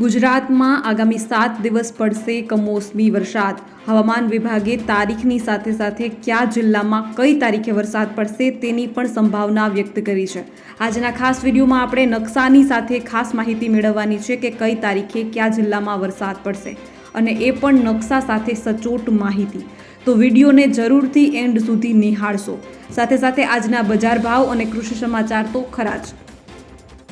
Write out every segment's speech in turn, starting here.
ગુજરાતમાં આગામી સાત દિવસ પડશે કમોસમી વરસાદ. હવામાન વિભાગે તારીખની સાથે સાથે કયા જિલ્લામાં કઈ તારીખે વરસાદ પડશે તેની પણ સંભાવના વ્યક્ત કરી છે. આજના ખાસ વિડીયોમાં આપણે નકશાની સાથે ખાસ માહિતી મેળવવાની છે કે કઈ તારીખે કયા જિલ્લામાં વરસાદ પડશે અને એ પણ નકશા સાથે સચોટ માહિતી. તો વિડીયોને જરૂરથી એન્ડ સુધી નિહાળશો. સાથે સાથે આજના બજાર ભાવ અને કૃષિ સમાચાર તો ખરા જ.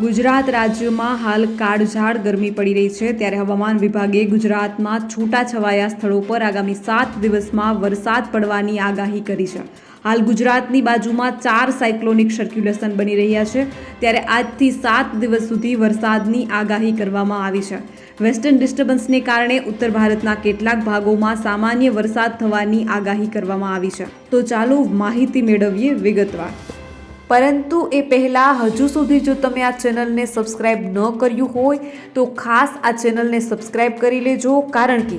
ગુજરાત રાજ્યમાં હાલ કાળઝાળ ગરમી પડી રહી છે. ત્યારે હવામાન વિભાગે ગુજરાતમાં છૂટાછવાયા સ્થળો પર આગામી સાત દિવસમાં વરસાદ પડવાની આગાહી કરી છે. હાલ ગુજરાતની બાજુમાં ચાર સાયક્લોનિક સર્ક્યુલેશન બની રહ્યા છે. ત્યારે આજથી સાત દિવસ સુધી વરસાદની આગાહી કરવામાં આવી છે. વેસ્ટર્ન ડિસ્ટર્બન્સને કારણે ઉત્તર ભારતના કેટલાક ભાગોમાં સામાન્ય વરસાદ થવાની આગાહી કરવામાં આવી છે. તો ચાલો માહિતી મેળવીએ વિગતવાર. પરંતુ એ પહેલાં હજુ સુધી જો તમે આ ચેનલને સબસ્ક્રાઈબ ન કર્યું હોય, તો ખાસ આ ચેનલને સબસ્ક્રાઈબ કરી લેજો, કારણ કે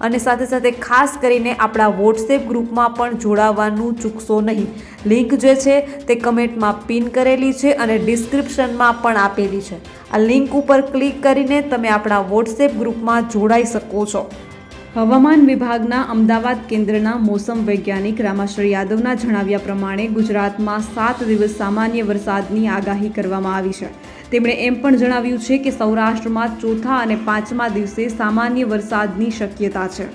અને સાથે સાથે ખાસ કરીને આપણા વોટ્સએપ ગ્રુપમાં પણ જોડાવાનું ચૂકશો નહીં. લિંક જે છે તે કમેન્ટમાં પિન કરેલી છે અને ડિસ્ક્રિપ્શનમાં પણ આપેલી છે. આ લિંક ઉપર ક્લિક કરીને તમે આપણા વોટ્સએપ ગ્રુપમાં જોડાઈ શકો છો. હવામાન વિભાગના અમદાવાદ કેન્દ્રના મોસમ વૈજ્ઞાનિક રામાશ્રી યાદવના જણાવ્યા પ્રમાણે ગુજરાતમાં સાત દિવસ સામાન્ય વરસાદની આગાહી કરવામાં આવી છે. તેમણે એમ પણ જણાવ્યું છે કે સૌરાષ્ટ્રમાં ચોથા અને પાંચમા દિવસે સામાન્ય વરસાદની શક્યતા છે.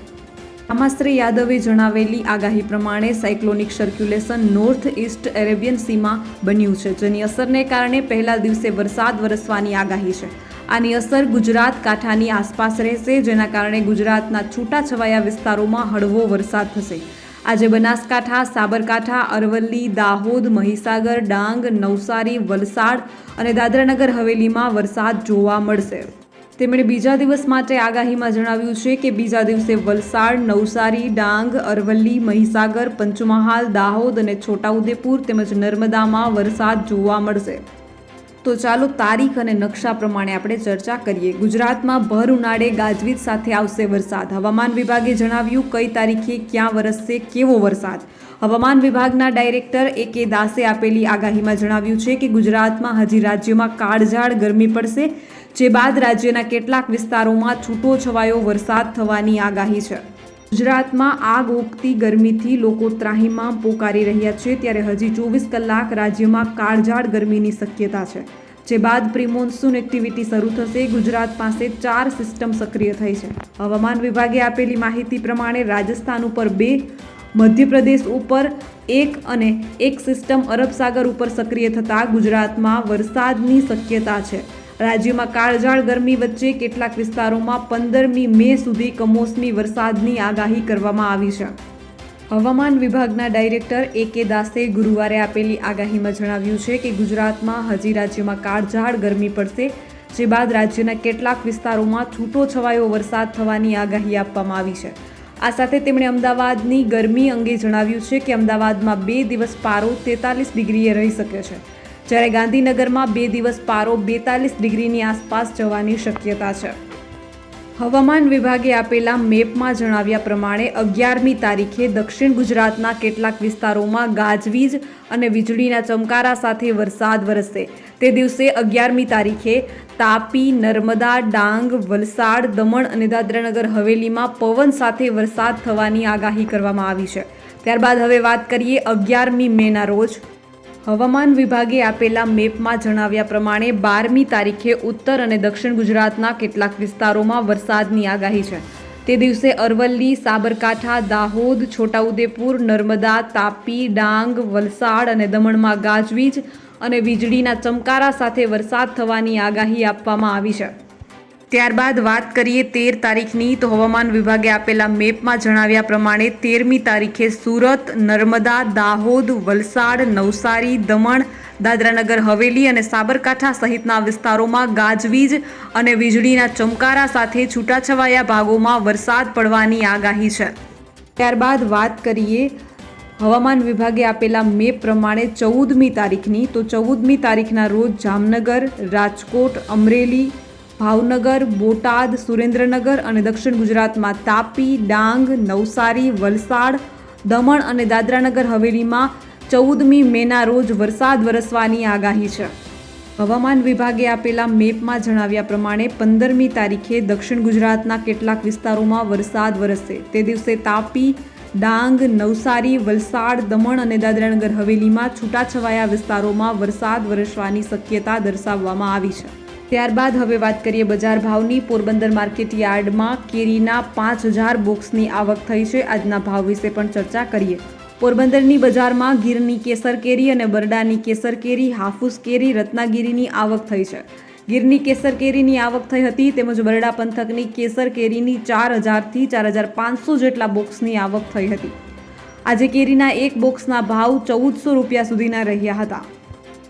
રામાશ્રી યાદવે જણાવેલી આગાહી પ્રમાણે cyclonic circulation north east Arabian સીમાં બન્યું છે, જેની અસરને કારણે પહેલા દિવસે વરસાદ વરસવાની આગાહી છે. આની અસર ગુજરાત કાંઠાની આસપાસ રહેશે, જેના કારણે ગુજરાતના છૂટાછવાયા વિસ્તારોમાં હળવો વરસાદ થશે. આજે બનાસકાંઠા, સાબરકાંઠા, અરવલ્લી, દાહોદ, મહીસાગર, ડાંગ, નવસારી, વલસાડ અને દાદરાનગર હવેલીમાં વરસાદ જોવા મળશે. તેમણે બીજા દિવસ માટે આગાહીમાં જણાવ્યું છે કે બીજા દિવસે વલસાડ, નવસારી, ડાંગ, અરવલ્લી, મહીસાગર, પંચમહાલ, દાહોદ અને છોટાઉદેપુર તેમજ નર્મદામાં વરસાદ જોવા મળશે. તો ચાલો તારીખ અને નકશા પ્રમાણે આપણે ચર્ચા કરીએ. ગુજરાતમાં ભર ઉનાળે ગાજવીજ સાથે આવશે વરસાદ. હવામાન વિભાગે જણાવ્યું કઈ તારીખે, ક્યાં વરસશે, કેવો વરસાદ? હવામાન વિભાગના ડાયરેક્ટર એ કે દાસે આપેલી આગાહીમાં જણાવ્યું છે કે ગુજરાતમાં હજી રાજ્યમાં કાળઝાળ ગરમી પડશે, જે બાદ રાજ્યના કેટલાક વિસ્તારોમાં છૂટો છવાયો વરસાદ થવાની આગાહી છે. ગુજરાતમાં આગ ઓગતી ગરમીથી લોકો ત્રાહીમાં પોકારી રહ્યા છે, ત્યારે હજી ચોવીસ કલાક રાજ્યમાં કાળઝાળ ગરમીની શક્યતા છે, જે બાદ પ્રિમોન્સૂન એક્ટિવિટી શરૂ થશે. ગુજરાત પાસે ચાર સિસ્ટમ સક્રિય થઈ છે. હવામાન વિભાગે આપેલી માહિતી પ્રમાણે રાજસ્થાન ઉપર બે, મધ્યપ્રદેશ ઉપર એક અને એક સિસ્ટમ અરબ સાગર ઉપર સક્રિય થતાં ગુજરાતમાં વરસાદની શક્યતા છે. રાજ્યમાં કાળઝાળ ગરમી વચ્ચે કેટલાક વિસ્તારોમાં પંદરમી મે સુધી કમોસમી વરસાદની આગાહી કરવામાં આવી છે. હવામાન વિભાગના ડાયરેક્ટર એ કે દાસે ગુરુવારે આપેલી આગાહીમાં જણાવ્યું છે કે ગુજરાતમાં હજી રાજ્યમાં કાળઝાળ ગરમી પડશે, જે બાદ રાજ્યના કેટલાક વિસ્તારોમાં છૂટો છવાયો વરસાદ થવાની આગાહી આપવામાં આવી છે. આ સાથે તેમણે અમદાવાદની ગરમી અંગે જણાવ્યું છે કે અમદાવાદમાં બે દિવસ પારો તેતાલીસ ડિગ્રીએ રહી શકે છે. જ્યારે ગાંધીનગરમાં બે દિવસ પારો બેતાલીસ ડિગ્રીની આસપાસ જવાની શક્યતા છે. હવામાન વિભાગે આપેલા મેપમાં જણાવ્યા પ્રમાણે અગિયારમી તારીખે દક્ષિણ ગુજરાતના કેટલાક વિસ્તારોમાં ગાજવીજ અને વીજળીના ચમકારા સાથે વરસાદ વરસશે. તે દિવસે અગિયારમી તારીખે તાપી, નર્મદા, ડાંગ, વલસાડ, દમણ અને દાદરાનગર હવેલીમાં પવન સાથે વરસાદ થવાની આગાહી કરવામાં આવી છે. ત્યારબાદ હવે વાત કરીએ અગિયારમી મેના રોજ હવામાન વિભાગે આપેલા મેપમાં જણાવ્યા પ્રમાણે બારમી તારીખે ઉત્તર અને દક્ષિણ ગુજરાતના કેટલાક વિસ્તારોમાં વરસાદની આગાહી છે. તે દિવસે અરવલ્લી, સાબરકાંઠા, દાહોદ, છોટાઉદેપુર, નર્મદા, તાપી, ડાંગ, વલસાડ અને દમણમાં ગાજવીજ અને વીજળીના ચમકારા સાથે વરસાદ થવાની આગાહી આપવામાં આવી છે. ત્યારબાદ વાત કરીએ તેર તારીખની, તો હવામાન વિભાગે આપેલા મેપમાં જણાવ્યા પ્રમાણે તેરમી તારીખે સુરત, નર્મદા, દાહોદ, વલસાડ, નવસારી, દમણ, દાદરાનગર, હવેલી અને સાબરકાંઠા સહિતના વિસ્તારોમાં ગાજવીજ અને વીજળીના ચમકારા સાથે છૂટાછવાયા ભાગોમાં વરસાદ પડવાની આગાહી છે. ત્યારબાદ વાત કરીએ હવામાન વિભાગે આપેલા મેપ પ્રમાણે ચૌદમી તારીખની, તો ચૌદમી તારીખના રોજ જામનગર, રાજકોટ, અમરેલી ભાવનગર, બોટાદ, સુરેન્દ્રનગર અને દક્ષિણ ગુજરાતમાં તાપી, ડાંગ, નવસારી, વલસાડ, દમણ અને દાદરાનગર હવેલીમાં ચૌદમી મેના રોજ વરસાદ વરસવાની આગાહી છે. હવામાન વિભાગે આપેલા મેપમાં જણાવ્યા પ્રમાણે પંદરમી તારીખે દક્ષિણ ગુજરાતના કેટલાક વિસ્તારોમાં વરસાદ વરસશે. તે દિવસે તાપી, ડાંગ, નવસારી, વલસાડ, દમણ અને દાદરાનગર હવેલીમાં છૂટાછવાયા વિસ્તારોમાં વરસાદ વરસવાની શક્યતા દર્શાવવામાં આવી છે. ત્યારબાદ હવે વાત કરીએ બજાર ભાવની. પોરબંદર માર્કેટ યાર્ડમાં કેરીના પાંચ હજાર બોક્સની આવક થઈ છે. આજના ભાવ વિશે પણ ચર્ચા કરીએ. પોરબંદરની બજારમાં ગીરની કેસર કેરી અને બરડાની કેસર કેરી, હાફૂસ કેરી, રત્નાગીરીની આવક થઈ છે. ગીરની કેસર કેરીની આવક થઈ હતી તેમજ બરડા પંથકની કેસર કેરીની ચાર હજારથી ચાર હજાર પાંચસો જેટલા બોક્સની આવક થઈ હતી. આજે કેરીના એક બોક્સના ભાવ ચૌદસો રૂપિયા સુધીના રહ્યા હતા.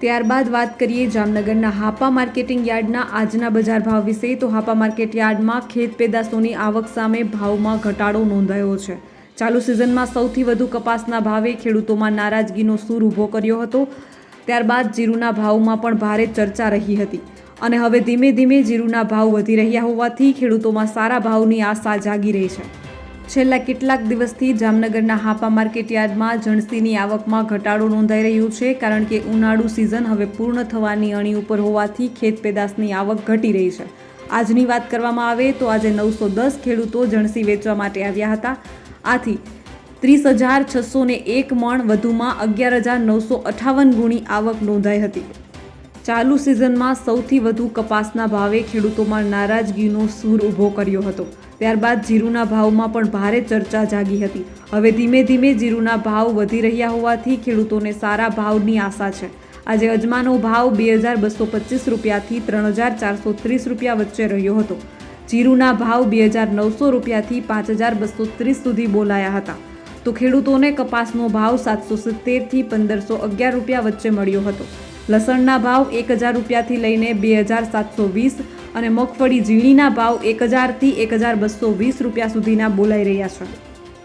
ત્યારબાદ વાત કરીએ જામનગરના હાપા માર્કેટિંગ યાર્ડના આજના બજાર ભાવ વિશે, તો હાપા માર્કેટ યાર્ડમાં ખેત પેદાશોની આવક સામે ભાવમાં ઘટાડો નોંધાયો છે. ચાલુ સિઝનમાં સૌથી વધુ કપાસના ભાવે ખેડૂતોમાં નારાજગીનો સૂર ઊભો કર્યો હતો. ત્યારબાદ જીરુના ભાવમાં પણ ભારે ચર્ચા રહી હતી અને હવે ધીમે ધીમે જીરુના ભાવ વધી રહ્યા હોવાથી ખેડૂતોમાં સારા ભાવની આશા જાગી રહી છે. છેલ્લા કેટલાક દિવસથી જામનગરના હાપા માર્કેટ યાર્ડમાં જણસીની આવકમાં ઘટાડો નોંધાઈ રહ્યો છે, કારણ કે ઉનાળુ સિઝન હવે પૂર્ણ થવાની અણી ઉપર હોવાથી ખેત પેદાશની આવક ઘટી રહી છે. આજની વાત કરવામાં આવે તો આજે નવસો દસ ખેડૂતો જણસી વેચવા માટે આવ્યા હતા. આથી ત્રીસ હજાર છસો ને એક મણ વધુમાં અગિયાર હજાર નવસો અઠાવન ગુણી આવક નોંધાઈ હતી. ચાલુ સિઝનમાં સૌથી વધુ કપાસના ભાવે ખેડૂતોમાં નારાજગીનો સૂર ઊભો કર્યો હતો. ત્યારબાદ જીરુના ભાવમાં પણ ભારે ચર્ચા જાગી હતી. હવે ધીમે ધીમે જીરુના ભાવ વધી રહ્યા હોવાથી ખેડૂતોને સારા ભાવની આશા છે. આજે અજમાનો ભાવ બે હજાર બસો પચીસ રૂપિયાથી ત્રણ હજાર ચારસો ત્રીસ રૂપિયા વચ્ચે રહ્યો હતો. જીરુના ભાવ બે હજાર નવસો રૂપિયાથી પાંચ હજાર બસો ત્રીસ સુધી બોલાયા હતા. તો ખેડૂતોને કપાસનો ભાવ સાતસો સિત્તેરથી પંદરસો અગિયાર રૂપિયા વચ્ચે મળ્યો હતો. લસણના ભાવ એક હજાર રૂપિયાથી લઈને બે હજાર સાતસો વીસ અને મગફળી ઝીણીના ભાવ એક હજારથી એક હજાર બસો વીસ રૂપિયા સુધીના બોલાઈ રહ્યા છે.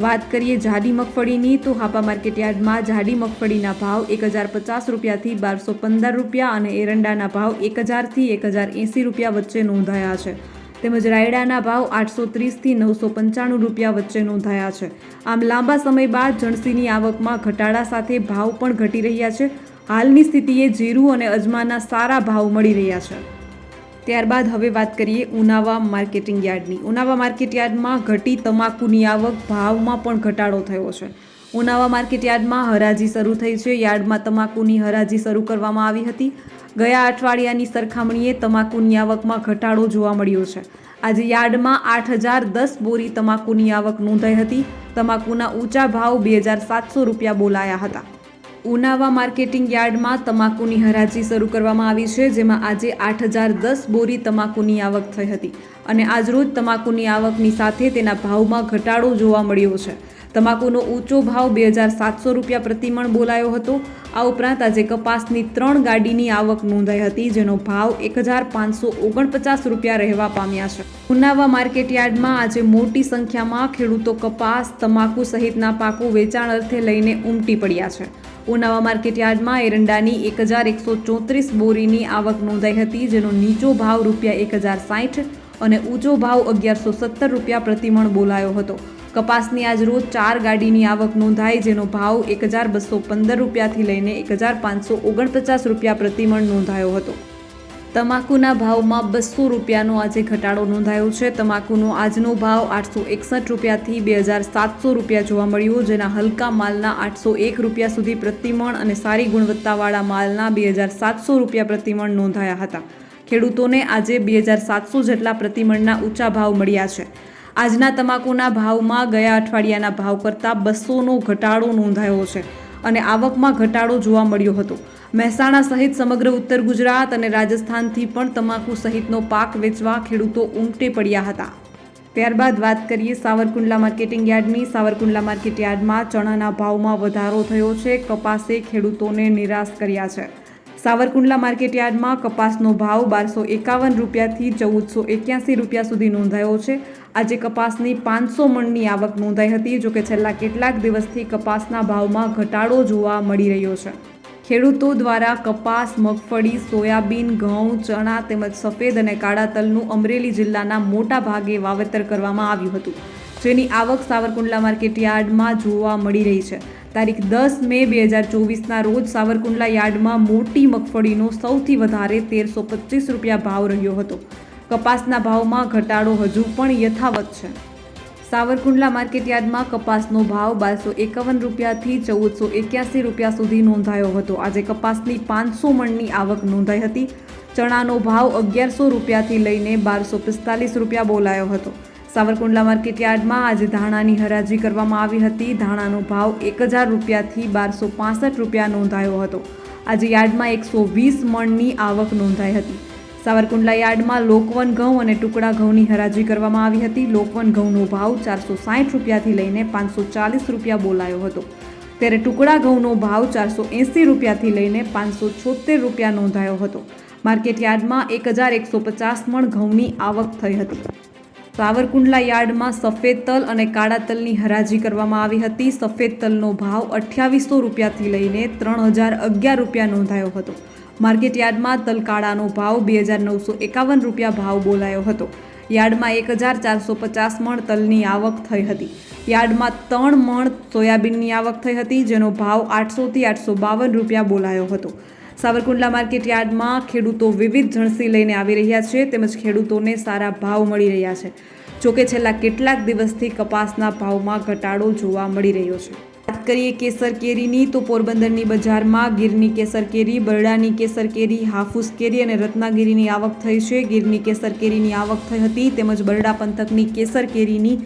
વાત કરીએ જાડી મગફળીની, તો હાપા માર્કેટ યાર્ડમાં જાડી મગફળીના ભાવ એક હજાર પચાસ રૂપિયાથી બારસો પંદર રૂપિયા અને એરંડાના ભાવ એક હજારથી એક હજાર એંસી રૂપિયા વચ્ચે નોંધાયા છે. તેમજ રાયડાના ભાવ આઠસો ત્રીસથી નવસો પંચાણું રૂપિયા વચ્ચે નોંધાયા છે. આમ લાંબા સમય બાદ જણસીની આવકમાં ઘટાડા સાથે ભાવ પણ ઘટી રહ્યા છે. હાલની સ્થિતિએ જીરું અને અજમાના સારા ભાવ મળી રહ્યા છે. ત્યારબાદ હવે વાત કરીએ ઉનાવા માર્કેટિંગ યાર્ડની. ઉનાવા માર્કેટ યાર્ડમાં ઘટી તમાકુની આવક ભાવમાં પણ ઘટાડો થયો છે. ઉનાવા માર્કેટ યાર્ડમાં હરાજી શરૂ થઈ છે. યાર્ડમાં તમાકુની હરાજી શરૂ કરવામાં આવી હતી. ગયા અઠવાડિયાની સરખામણીએ તમાકુની આવકમાં ઘટાડો જોવા મળ્યો છે. આજે યાર્ડમાં આઠ હજાર દસ બોરી તમાકુની આવક નોંધાઈ હતી. તમાકુના ઊંચા ભાવ બે હજાર સાતસો રૂપિયા બોલાયા હતા. ઉનાવા માર્કેટિંગ યાર્ડમાં તમાકુની હરાજી શરૂ કરવામાં આવી છે, જેમાં આજે આઠ હજાર દસ બોરી તમાકુની આવક થઈ હતી અને આજરોજ તમાકુની આવકની સાથે તેના ભાવમાં ઘટાડો જોવા મળ્યો છે. તમાકુનો ઊંચો ભાવ બે હજાર સાતસો રૂપિયા પ્રતિમણ બોલાયો હતો. આ ઉપરાંત આજે કપાસની ત્રણ ગાડીની આવક નોંધાઈ હતી, જેનો ભાવ એક હજાર પાંચસો ઓગણપચાસ રૂપિયા રહેવા પામ્યા છે. ઉનાવા માર્કેટ યાર્ડમાં આજે મોટી સંખ્યામાં ખેડૂતો કપાસ, તમાકુ સહિતના પાકો વેચાણ અર્થે લઈને ઉમટી પડ્યા છે. ઉનાવા માર્કેટ યાર્ડમાં એરંડાની એક હજાર એકસો ચોત્રીસ બોરીની આવક નોંધાઈ હતી, જેનો નીચો ભાવ રૂપિયા એક હજાર સાઠ અને ઊંચો ભાવ અગિયારસો સત્તર રૂપિયા પ્રતિમણ બોલાયો હતો. કપાસની આજ રોજ ચાર ગાડીની આવક નોંધાઈ, જેનો ભાવ એક હજાર બસો પંદર રૂપિયાથી લઈને એક હજાર પાંચસો ઓગણપચાસ રૂપિયા પ્રતિમણ નોંધાયો હતો. તમાકુના ભાવમાં બસો રૂપિયાનો આજે ઘટાડો નોંધાયો છે. તમાકુનો આજનો ભાવ આઠસો એકસઠ રૂપિયાથી બે હજાર સાતસો રૂપિયા જોવા મળ્યો, જેના હલકા માલના આઠસો એક રૂપિયા સુધી પ્રતિમણ અને સારી ગુણવત્તાવાળા માલના બે હજાર સાતસો રૂપિયા પ્રતિમણ નોંધાયા હતા. ખેડૂતોને આજે બે હજાર સાતસો જેટલા પ્રતિમણના ઊંચા ભાવ મળ્યા છે. આજના તમાકુના ભાવમાં ગયા અઠવાડિયાના ભાવ કરતાં બસોનો ઘટાડો નોંધાયો છે અને આવકમાં ઘટાડો જોવા મળ્યો હતો. મહેસાણા સહિત સમગ્ર ઉત્તર ગુજરાત અને રાજસ્થાનથી પણ તમાકુ સહિતનો પાક વેચવા ખેડૂતો ઉમટે પડ્યા હતા. ત્યારબાદ વાત કરીએ સાવરકુંડલા માર્કેટિંગ યાર્ડની. સાવરકુંડલા માર્કેટ યાર્ડમાં ચણાના ભાવમાં વધારો થયો છે. કપાસે ખેડૂતોને નિરાશ કર્યા છે. સાવરકુંડલા માર્કેટ યાર્ડમાં કપાસનો ભાવ બારસો એકાવન રૂપિયાથી ચૌદસો એક્યાસી રૂપિયા સુધી નોંધાયો છે. આજે કપાસની પાંચસો મણની આવક નોંધાઈ હતી, જોકે છેલ્લા કેટલાક દિવસથી કપાસના ભાવમાં ઘટાડો જોવા મળી રહ્યો છે. ખેડૂતો દ્વારા કપાસ, મગફળી, સોયાબીન, ઘઉં, ચણા તેમજ સફેદ અને કાળા તલનું અમરેલી જિલ્લાના મોટા ભાગે વાવેતર કરવામાં આવ્યું હતું. જેની આવક સાવરકુંડલા માર્કેટ યાર્ડમાં જોવા મળી રહી છે. તારીખ દસ મે બે હજાર ચોવીસના રોજ સાવરકુંડલા યાર્ડમાં મોટી મગફળીનો સૌથી વધારે તેરસો પચીસ રૂપિયા ભાવ રહ્યો હતો. કપાસના ભાવમાં ઘટાડો હજુ પણ યથાવત છે. સાવરકુંડલા માર્કેટ યાર્ડમાં કપાસનો ભાવ બારસો એકાવન રૂપિયાથી ચૌદસો એક્યાસી રૂપિયા સુધી નોંધાયો હતો. આજે કપાસની પાંચસો મણની આવક નોંધાઈ હતી. ચણાનો ભાવ અગિયારસો રૂપિયાથી લઈને બારસો પિસ્તાલીસ રૂપિયા બોલાયો હતો. સાવરકુંડલા માર્કેટ યાર્ડમાં આજે ધાણાની હરાજી કરવામાં આવી હતી. ધાણાનો ભાવ એક હજાર રૂપિયાથી બારસો પાસઠ રૂપિયા નોંધાયો હતો. આજે યાર્ડમાં એકસો વીસ મણની આવક નોંધાઈ હતી. સાવરકુંડલા યાર્ડમાં લોકવન ઘઉં અને ટુકડા ઘઉંની હરાજી કરવામાં આવી હતી. લોકવન ઘઉંનો ભાવ ચારસો સાઠ રૂપિયાથી લઈને પાંચસો ચાલીસ રૂપિયા બોલાયો હતો. ત્યારે ટુકડા ઘઉંનો ભાવ ચારસો એંસી રૂપિયાથી લઈને પાંચસો છોતેર રૂપિયા નોંધાયો હતો. માર્કેટ યાર્ડમાં એક હજાર એકસો પચાસ મણ ઘઉંની આવક થઈ હતી. સાવરકુંડલા યાર્ડમાં સફેદ તલ અને કાળા તલની હરાજી કરવામાં આવી હતી. સફેદ તલનો ભાવ અઠ્યાવીસો રૂપિયાથી લઈને ત્રણ હજાર અગિયાર રૂપિયા નોંધાયો હતો. માર્કેટ યાર્ડમાં તલ ભાવ બે હજાર નવસો એકાવન રૂપિયા ભાવ બોલાયો હતો. યાર્ડમાં એક હજાર ચારસો પચાસ મણ તલની આવક થઈ હતી. યાર્ડમાં ત્રણ મણ સોયાબીનની આવક થઈ હતી, જેનો ભાવ આઠસોથી આઠસો બાવન રૂપિયા બોલાયો હતો. સાવરકુંડલા માર્કેટ યાર્ડમાં ખેડૂતો વિવિધ જણસી લઈને આવી રહ્યા છે, તેમજ ખેડૂતોને સારા ભાવ મળી રહ્યા છે. જોકે છેલ્લા કેટલાક દિવસથી કપાસના ભાવમાં ઘટાડો જોવા મળી રહ્યો છે. કરીએ કેસર કેરીની, તો પોરબંદરની બજારમાં ગીરની કેસર કેરી, બરડાની કેસર કેરી, હાફૂસ કેરી અને રત્નાગીરીની આવક થઈ છે. ગીરની કેસર કેરીની આવક થઈ હતી તેમજ બરડા પંથકની કેસર કેરીની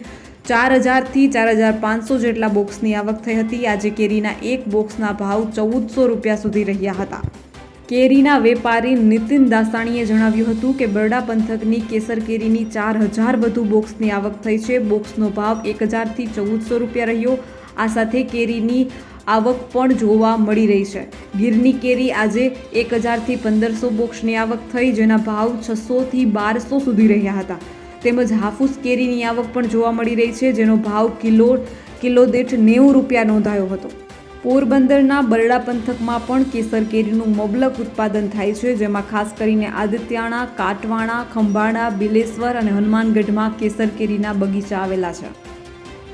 ચાર હજારથી ચાર હજાર પાંચસો જેટલા બોક્સની આવક થઈ હતી. આજે કેરીના એક બોક્સના ભાવ ચૌદસો રૂપિયા સુધી રહ્યા હતા. કેરીના વેપારી નીતિન દાસાણીએ જણાવ્યું હતું કે બરડા પંથકની કેસર કેરીની ચાર હજાર વધુ બોક્સની આવક થઈ છે. બોક્સનો ભાવ એક હજારથી ચૌદસો રૂપિયા રહ્યો. આ સાથે કેરીની આવક પણ જોવા મળી રહી છે. ગીરની કેરી આજે એક હજારથી પંદરસો બોક્સની આવક થઈ, જેના ભાવ છસોથી બારસો સુધી રહ્યા હતા. તેમજ હાફૂસ કેરીની આવક પણ જોવા મળી રહી છે, જેનો ભાવ કિલો કિલો દીઠ નેવું રૂપિયા નોંધાયો હતો. પોરબંદરના બરડા પંથકમાં પણ કેસર કેરીનું મબલક ઉત્પાદન થાય છે, જેમાં ખાસ કરીને આદિત્યાણા, કાટવાણા ખંભાળા બિલેશ્વર અને હનુમાનગઢમાં કેસર કેરીના બગીચા આવેલા છે.